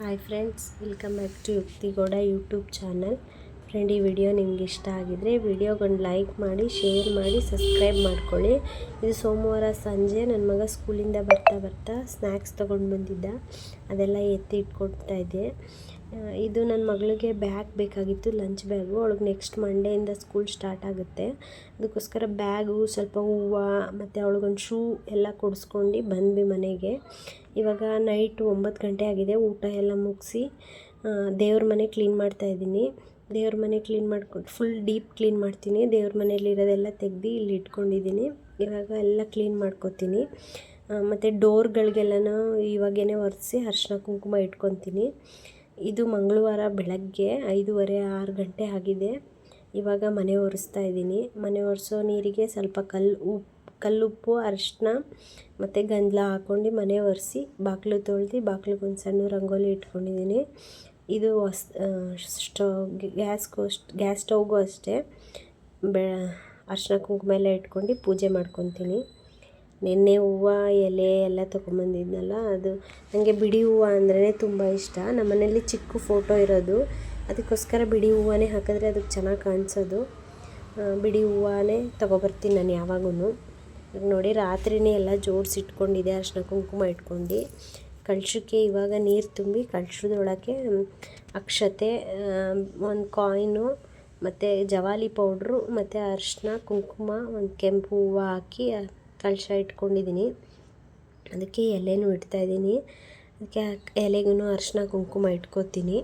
Hi friends welcome back to Yukti Gowda YouTube channel. Friend ಈ video ನಿಮ್ಗೆ ಇಷ್ಟ ಆಗಿದರೆ ವಿಡಿಯೋಗೊಂದು ಲೈಕ್ ಮಾಡಿ, ಶೇರ್ ಮಾಡಿ, ಸಬ್ಸ್ಕ್ರೈಬ್ ಮಾಡ್ಕೊಳ್ಳಿ. ಇದು ಸೋಮವಾರ ಸಂಜೆ ನನ್ನ ಮಗ ಸ್ಕೂಲಿಂದ ಬರ್ತಾ ಬರ್ತಾ ಸ್ನ್ಯಾಕ್ಸ್ ತೊಗೊಂಡು ಬಂದಿದ್ದ. ಅದೆಲ್ಲ ಎತ್ತಿ ಇಟ್ಕೊಡ್ತಾ ಇದ್ದೆ. ಇದು ನನ್ನ ಮಗಳಿಗೆ ಬ್ಯಾಗ್ ಬೇಕಾಗಿತ್ತು, ಲಂಚ್ ಬ್ಯಾಗು. ಅವಳಿಗೆ ನೆಕ್ಸ್ಟ್ ಮಂಡೆಯಿಂದ ಸ್ಕೂಲ್ ಸ್ಟಾರ್ಟ್ ಆಗುತ್ತೆ. ಅದಕ್ಕೋಸ್ಕರ ಬ್ಯಾಗು, ಸ್ವಲ್ಪ ಹೂವು, ಮತ್ತು ಅವಳಿಗೊಂದು ಶೂ ಎಲ್ಲ ಕೊಡಿಸ್ಕೊಂಡು ಬಂದ್ವಿ ಮನೆಗೆ. ಇವಾಗ ನೈಟ್ ಒಂಬತ್ತು ಗಂಟೆ ಆಗಿದೆ, ಊಟ ಎಲ್ಲ ಮುಗಿಸಿ ದೇವ್ರ ಮನೆ ಕ್ಲೀನ್ ಮಾಡ್ತಾ ಇದ್ದೀನಿ. ದೇವ್ರ ಮನೆ ಕ್ಲೀನ್ ಮಾಡ್ಕೊಂಡು ಫುಲ್ ಡೀಪ್ ಕ್ಲೀನ್ ಮಾಡ್ತೀನಿ. ದೇವ್ರ ಮನೆಯಲ್ಲಿರೋದೆಲ್ಲ ತೆಗ್ದು ಇಲ್ಲಿ ಇಟ್ಕೊಂಡಿದ್ದೀನಿ. ಇವಾಗ ಎಲ್ಲ ಕ್ಲೀನ್ ಮಾಡ್ಕೊತೀನಿ. ಮತ್ತು ಡೋರ್ಗಳಿಗೆಲ್ಲನೂ ಇವಾಗೇನೆ ಒರೆಸಿ ಅರ್ಶಿನ ಕುಂಕುಮ ಇಟ್ಕೊತೀನಿ. ಇದು ಮಂಗಳವಾರ ಬೆಳಗ್ಗೆ ಐದೂವರೆ ಆರು ಗಂಟೆ ಆಗಿದೆ. ಇವಾಗ ಮನೆ ಒರೆಸ್ತಾ ಇದ್ದೀನಿ. ಮನೆ ಒರೆಸೋ ನೀರಿಗೆ ಸ್ವಲ್ಪ ಕಲ್ಲು ಉಪ್ಪು ಕಲ್ಲುಪ್ಪು, ಅರಿಶಿನ ಮತ್ತು ಗಂಧಲ ಹಾಕ್ಕೊಂಡು ಮನೆ ಒರೆಸಿ ಬಾಗಿಲು ತೊಳ್ದು ಬಾಗಿಲಿಗೊಂದು ಸಣ್ಣ ರಂಗೋಲಿ ಇಟ್ಕೊಂಡಿದ್ದೀನಿ. ಇದು ಸ್ಟವ್ ಗ್ಯಾಸ್ಗೂ ಅಷ್ಟು ಗ್ಯಾಸ್ ಸ್ಟವ್ಗೂ ಅಷ್ಟೇ. ಬೆ, ಅರ್ಶಿನ ಕುಂಕುಮ ಎಲ್ಲ ಇಟ್ಕೊಂಡು ಪೂಜೆ ಮಾಡ್ಕೊತೀನಿ. ನಿನ್ನೆ ಹೂವು, ಎಲೆ ಎಲ್ಲ ತೊಗೊಂಬಂದಿದ್ನಲ್ಲ, ಅದು ನನಗೆ ಬಿಡಿ ಹೂವು ಅಂದ್ರೇ ತುಂಬ ಇಷ್ಟ. ನಮ್ಮ ಮನೇಲಿ ಚಿಕ್ಕ ಫೋಟೋ ಇರೋದು. ಅದಕ್ಕೋಸ್ಕರ ಬಿಡಿ ಹೂವನೇ ಹಾಕಿದ್ರೆ ಅದಕ್ಕೆ ಚೆನ್ನಾಗಿ ಕಾಣಿಸೋದು. ಬಿಡಿ ಹೂವನೇ ತೊಗೊಬರ್ತೀನಿ ನಾನು ಯಾವಾಗೂ ನೋಡಿ, ರಾತ್ರಿನೇ ಎಲ್ಲ ಜೋಡಿಸಿ ಇಟ್ಕೊಂಡಿದ್ದೆ, ಅರಿಶಿನ ಕುಂಕುಮ ಇಟ್ಕೊಂಡು. ಕಳಶಕ್ಕೆ ಇವಾಗ ನೀರು ತುಂಬಿ ಕಳಶದೊಳಗೆ ಅಕ್ಷತೆ ಒಂದು ಕಾಯಿನು, ಮತ್ತು ಜವಾಲಿ ಪೌಡ್ರು, ಮತ್ತು ಅರಿಶಿನ ಕುಂಕುಮ, ಒಂದು ಕೆಂಪು ಹೂವು ಹಾಕಿ ಕಳಶ ಇಟ್ಕೊಂಡಿದ್ದೀನಿ ಅದಕ್ಕೆ ಎಲೆನೂ ಇಡ್ತಾಯಿದ್ದೀನಿ ಅದಕ್ಕೆ ಎಲೆಗೂ ಅರಿಶಿನ ಕುಂಕುಮ ಇಟ್ಕೋತೀನಿ.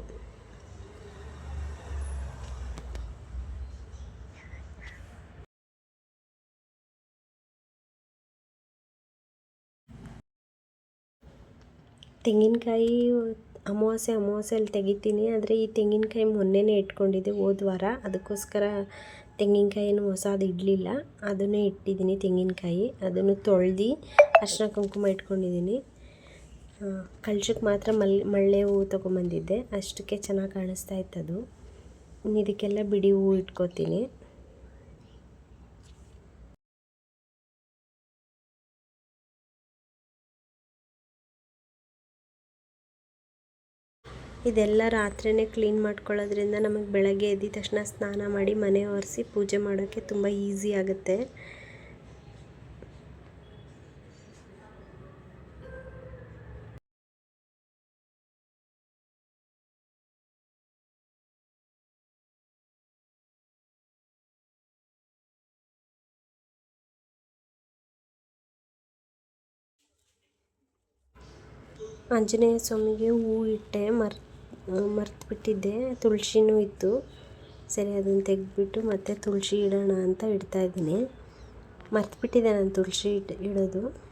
ತೆಂಗಿನಕಾಯಿ ಅಮಾವಾಸ್ಯೆ ಅಮಾವಾಸ್ಯೆಯಲ್ಲಿ ತೆಗಿತೀನಿ. ಆದರೆ ಈ ತೆಂಗಿನಕಾಯಿ ಮೊನ್ನೆನೇ ಇಟ್ಕೊಂಡಿದ್ದೆ ಹೋದ ವಾರ. ಅದಕ್ಕೋಸ್ಕರ ತೆಂಗಿನಕಾಯಿನೂ ಹೊಸದು ಇಡಲಿಲ್ಲ. ಅದನ್ನೇ ಇಟ್ಟಿದ್ದೀನಿ ತೆಂಗಿನಕಾಯಿ. ಅದನ್ನು ತೊಳ್ದು ಅರ್ಶಿನ ಕುಂಕುಮ ಇಟ್ಕೊಂಡಿದ್ದೀನಿ. ಕಳ್ಶಕ್ಕೆ ಮಾತ್ರ ಮಲ್, ಮಳ್ಳೆ ಹೂವು ತೊಗೊಂಬಂದಿದ್ದೆ. ಅಷ್ಟಕ್ಕೆ ಚೆನ್ನಾಗಿ ಕಾಣಿಸ್ತಾ ಇತ್ತು ಅದು ಇನ್ನು ಇದಕ್ಕೆಲ್ಲ ಬಿಡಿ ಹೂವು ಇಟ್ಕೋತೀನಿ. ಇದೆಲ್ಲ ರಾತ್ರಿನೇ ಕ್ಲೀನ್ ಮಾಡ್ಕೊಳ್ಳೋದ್ರಿಂದ ನಮಗೆ ಬೆಳಗ್ಗೆ ಎದ್ದ ತಕ್ಷಣ ಸ್ನಾನ ಮಾಡಿ ಮನೆ ಒರೆಸಿ ಪೂಜೆ ಮಾಡೋಕ್ಕೆ ತುಂಬ ಈಸಿ ಆಗುತ್ತೆ. ಆಂಜನೇಯ ಸ್ವಾಮಿಗೆ ಹೂ ಇಟ್ಟೆ, ಮರ್ ಮರ್ತು ಬಿಟ್ಟಿದ್ದೆ ತುಳಸಿನೂ ಇತ್ತು. ಸರಿ, ಅದನ್ನು ತೆಗೆದ್ಬಿಟ್ಟು ಮತ್ತೆ ತುಳಸಿ ಇಡೋಣ ಅಂತ ಇಡ್ತಾ ಇದ್ದೀನಿ. ಮರ್ತು ಬಿಟ್ಟಿದ್ದೆ ನಾನು ತುಳಸಿ ಇಟ್ ಇಡೋದು.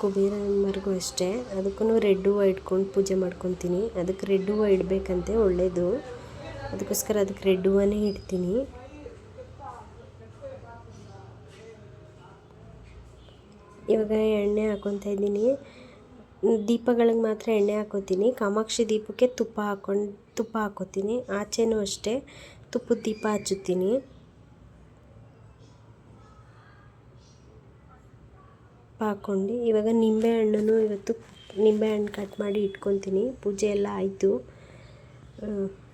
ಕುಬೇರ ಅಮ್ಮರಿಗೂ ಅಷ್ಟೇ. ಅದಕ್ಕೂ ರೆಡ್ ಹೂವು ಇಟ್ಕೊಂಡು ಪೂಜೆ ಮಾಡ್ಕೊತೀನಿ. ಅದಕ್ಕೆ ರೆಡ್ ಹೂವು ಇಡಬೇಕಂತೆ ಒಳ್ಳೆಯದು ಅದಕ್ಕೋಸ್ಕರ ಅದಕ್ಕೆ ರೆಡ್ ಹೂವನೇ ಇಡ್ತೀನಿ. ಇವಾಗ ಎಣ್ಣೆ ಹಾಕೊತ ಇದ್ದೀನಿ. ದೀಪಗಳಿಗೆ ಮಾತ್ರ ಎಣ್ಣೆ ಹಾಕೋತೀನಿ. ಕಾಮಾಕ್ಷಿ ದೀಪಕ್ಕೆ ತುಪ್ಪ ಹಾಕೊಂಡು ತುಪ್ಪ ಹಾಕೋತೀನಿ. ಆಚೆನೂ ಅಷ್ಟೇ. ತುಪ್ಪದ ದೀಪ ಹಚ್ಚುತ್ತೀನಿ. ಹಾಕ್ಕೊಂಡು ಇವಾಗ ನಿಂಬೆ ಹಣ್ಣನ್ನು ಇವತ್ತು ನಿಂಬೆ ಹಣ್ಣು ಕಟ್ ಮಾಡಿ ಇಟ್ಕೊತೀನಿ ಪೂಜೆ ಎಲ್ಲ ಆಯಿತು.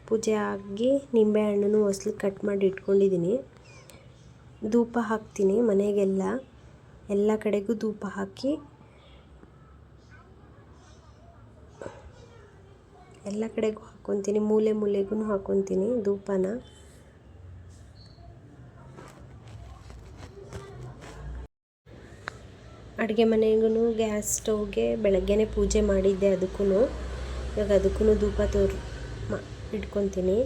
ಪೂಜೆ ಆಗಿ ನಿಂಬೆ ಹಣ್ಣನ್ನು ಹೊಸ್ಲು ಕಟ್ ಮಾಡಿ ಇಟ್ಕೊಂಡಿದ್ದೀನಿ. ಧೂಪ ಹಾಕ್ತೀನಿ ಮನೆಗೆಲ್ಲ. ಎಲ್ಲ ಕಡೆಗೂ ಧೂಪ ಹಾಕಿ ಎಲ್ಲ ಕಡೆಗೂ ಹಾಕ್ಕೊತೀನಿ ಮೂಲೆ ಮೂಲೆಗೂ ಹಾಕ್ಕೊತೀನಿ ಧೂಪನ. ಅಡುಗೆ ಮನೆಗೂ ಗ್ಯಾಸ್ ಸ್ಟವ್ಗೆ ಬೆಳಗ್ಗೆನೇ ಪೂಜೆ ಮಾಡಿದ್ದೆ ಅದಕ್ಕೂ ಇವಾಗ ಅದಕ್ಕೂ ಧೂಪ ತೋರ್, ಮಾ, ಇಟ್ಕೊತೀನಿ.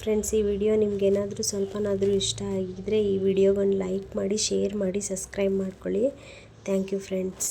ಫ್ರೆಂಡ್ಸ್ ಈ ವಿಡಿಯೋ ನಿಮ್ಗೇನಾದರೂ ಸ್ವಲ್ಪನಾದರೂ ಇಷ್ಟ ಆಗಿದ್ದರೆ ಈ ವಿಡಿಯೋಗೊಂದು ಲೈಕ್ ಮಾಡಿ ಶೇರ್ ಮಾಡಿ ಸಬ್ಸ್ಕ್ರೈಬ್ ಮಾಡ್ಕೊಳ್ಳಿ. Thank you friends